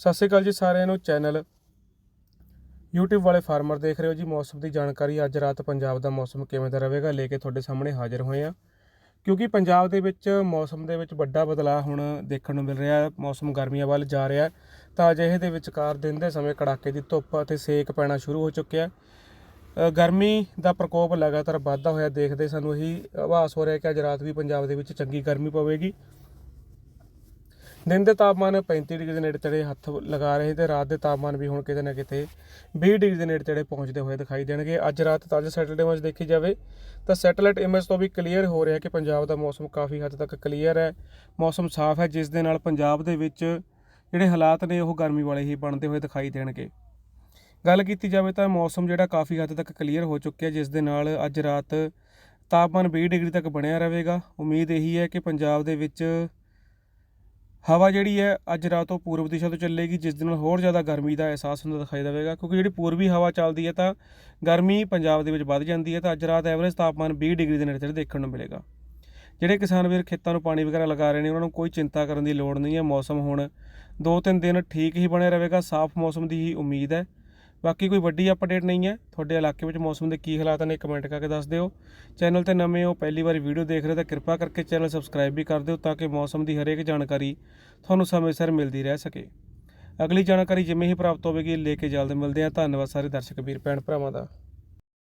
ਸਤਿ ਸ਼੍ਰੀ ਅਕਾਲ ਜੀ ਸਾਰਿਆਂ ਨੂੰ ਚੈਨਲ YouTube ਵਾਲੇ ਫਾਰਮਰ ਦੇਖ ਰਹੇ ਹੋ ਜੀ। ਮੌਸਮ ਦੀ ਜਾਣਕਾਰੀ ਅੱਜ ਰਾਤ ਪੰਜਾਬ ਦਾ ਮੌਸਮ ਕਿਵੇਂ ਦਾ ਰਹੇਗਾ ਲੈ ਕੇ ਤੁਹਾਡੇ ਸਾਹਮਣੇ ਹਾਜ਼ਰ ਹੋਏ ਆ ਕਿਉਂਕਿ ਪੰਜਾਬ ਦੇ ਵਿੱਚ ਮੌਸਮ ਦੇ ਵਿੱਚ ਵੱਡਾ ਬਦਲਾਅ ਹੁਣ ਦੇਖਣ ਨੂੰ ਮਿਲ ਰਿਹਾ ਹੈ। ਮੌਸਮ ਗਰਮੀਆਂ ਵੱਲ ਜਾ ਰਿਹਾ ਤਾਂ ਅਜਿਹੇ ਦੇ ਵਿਚਕਾਰ ਦਿਨ ਦੇ ਸਮੇਂ ਕੜਾਕੇ ਦੀ ਧੁੱਪ ਅਤੇ ਸੇਕ ਪੈਣਾ ਸ਼ੁਰੂ ਹੋ ਚੁੱਕਿਆ ਗਰਮੀ ਦਾ ਪ੍ਰਕੋਪ ਲਗਾਤਾਰ ਵੱਧਦਾ ਹੋਇਆ ਦੇਖਦੇ ਸਾਨੂੰ ਇਹੀ ਆਭਾਸ ਹੋ ਰਿਹਾ ਕਿ ਅੱਜ ਰਾਤ ਵੀ ਪੰਜਾਬ ਦੇ ਵਿੱਚ ਚੰਗੀ ਗਰਮੀ ਪਵੇਗੀ। ਦਿਨ ਦੇ ਤਾਪਮਾਨ 35 ਡਿਗਰੀ ਦੇ ਨੇੜੇ ਤੇੜੇ ਹੱਥ ਲਗਾ ਰਹੇ ਤੇ ਰਾਤ ਦੇ ਤਾਪਮਾਨ ਵੀ ਹੁਣ ਕਿਤੇ ਨਾ ਕਿਤੇ 20 ਡਿਗਰੀ ਦੇ ਨੇੜੇ ਤੇੜੇ ਪਹੁੰਚਦੇ ਹੋਏ ਦਿਖਾਈ ਦੇਣਗੇ। ਅੱਜ ਰਾਤ ਤਾਂ ਅੱਜ ਸੈਟਰਡੇ ਵਿੱਚ ਦੇਖੀ ਜਾਵੇ ਤਾਂ ਸੈਟੇਲਾਈਟ ਇਮੇਜ ਤੋਂ ਵੀ ਕਲੀਅਰ ਹੋ ਰਿਹਾ ਕਿ ਪੰਜਾਬ ਦਾ ਮੌਸਮ ਕਾਫੀ ਹੱਦ ਤੱਕ ਕਲੀਅਰ ਹੈ। ਮੌਸਮ ਸਾਫ਼ ਹੈ, ਜਿਸ ਦੇ ਨਾਲ ਪੰਜਾਬ ਦੇ ਵਿੱਚ ਜਿਹੜੇ ਹਾਲਾਤ ਨੇ ਉਹ ਗਰਮੀ ਵਾਲੇ ਹੀ ਬਣਦੇ ਹੋਏ ਦਿਖਾਈ ਦੇਣਗੇ। ਗੱਲ ਕੀਤੀ ਜਾਵੇ ਤਾਂ ਮੌਸਮ ਜਿਹੜਾ ਕਾਫੀ ਹੱਦ ਤੱਕ ਕਲੀਅਰ ਹੋ ਚੁੱਕਿਆ ਜਿਸ ਦੇ ਨਾਲ ਅੱਜ ਰਾਤ ਤਾਪਮਾਨ 20 ਡਿਗਰੀ ਤੱਕ ਬਣਿਆ ਰਹੇਗਾ। ਉਮੀਦ ਇਹੀ ਹੈ ਕਿ ਪੰਜਾਬ ਦੇ ਵਿੱਚ ਹਵਾ ਜਿਹੜੀ ਹੈ ਅੱਜ ਰਾਤ ਤੋਂ ਪੂਰਬ ਦਿਸ਼ਾ ਤੋਂ ਚੱਲੇਗੀ, ਜਿਸ ਦੇ ਨਾਲ ਹੋਰ ਜ਼ਿਆਦਾ ਗਰਮੀ ਦਾ ਅਹਿਸਾਸ ਹੁੰਦਾ ਦਿਖਾਈ ਦੇਵੇਗਾ। ਕਿਉਂਕਿ ਜਿਹੜੀ ਪੂਰਬੀ ਹਵਾ ਚੱਲਦੀ ਹੈ ਤਾਂ ਗਰਮੀ ਪੰਜਾਬ ਦੇ ਵਿੱਚ ਵੱਧ ਜਾਂਦੀ ਹੈ, ਤਾਂ ਅੱਜ ਰਾਤ ਐਵਰੇਜ ਤਾਪਮਾਨ 20 ਡਿਗਰੀ ਦੇ ਨੇੜੇ ਤੇੜੇ ਦੇਖਣ ਨੂੰ ਮਿਲੇਗਾ। ਜਿਹੜੇ ਕਿਸਾਨ ਵੀਰ ਖੇਤਾਂ ਨੂੰ ਪਾਣੀ ਵਗੈਰਾ ਲਗਾ ਰਹੇ ਨੇ, ਉਹਨਾਂ ਨੂੰ ਕੋਈ ਚਿੰਤਾ ਕਰਨ ਦੀ ਲੋੜ ਨਹੀਂ ਹੈ। ਮੌਸਮ ਹੁਣ 2-3 ਦਿਨ ਠੀਕ ਹੀ ਬਣਿਆ ਰਹੇਗਾ। ਸਾਫ਼ ਮੌਸਮ ਦੀ ਹੀ ਉਮੀਦ ਹੈ। ਬਾਕੀ ਕੋਈ ਵੱਡੀ ਅਪਡੇਟ ਨਹੀਂ ਹੈ। ਤੁਹਾਡੇ ਇਲਾਕੇ ਵਿੱਚ ਮੌਸਮ ਦੇ ਕੀ ਹਾਲਾਤ ਨੇ ਕਮੈਂਟ ਕਰਕੇ ਦੱਸ ਦਿਓ। ਚੈਨਲ ਤੇ ਨਵੇਂ ਹੋ, ਪਹਿਲੀ ਵਾਰੀ ਵੀਡੀਓ ਦੇਖ ਰਹੇ ਤਾਂ ਕਿਰਪਾ ਕਰਕੇ ਚੈਨਲ ਸਬਸਕ੍ਰਾਈਬ ਵੀ ਕਰ ਦਿਓ ਤਾਂ ਕਿ ਮੌਸਮ ਦੀ ਹਰੇਕ ਜਾਣਕਾਰੀ ਤੁਹਾਨੂੰ ਸਮੇਂ ਸਿਰ ਮਿਲਦੀ ਰਹਿ ਸਕੇ। ਅਗਲੀ ਜਾਣਕਾਰੀ ਜਿਵੇਂ ਹੀ ਪ੍ਰਾਪਤ ਹੋਵੇਗੀ, ਲੈ ਕੇ ਜਲਦ ਮਿਲਦੇ ਹਾਂ। ਧੰਨਵਾਦ ਸਾਰੇ ਦਰਸ਼ਕ, ਵੀਰ, ਭੈਣ, ਭਰਾਵਾਂ ਦਾ।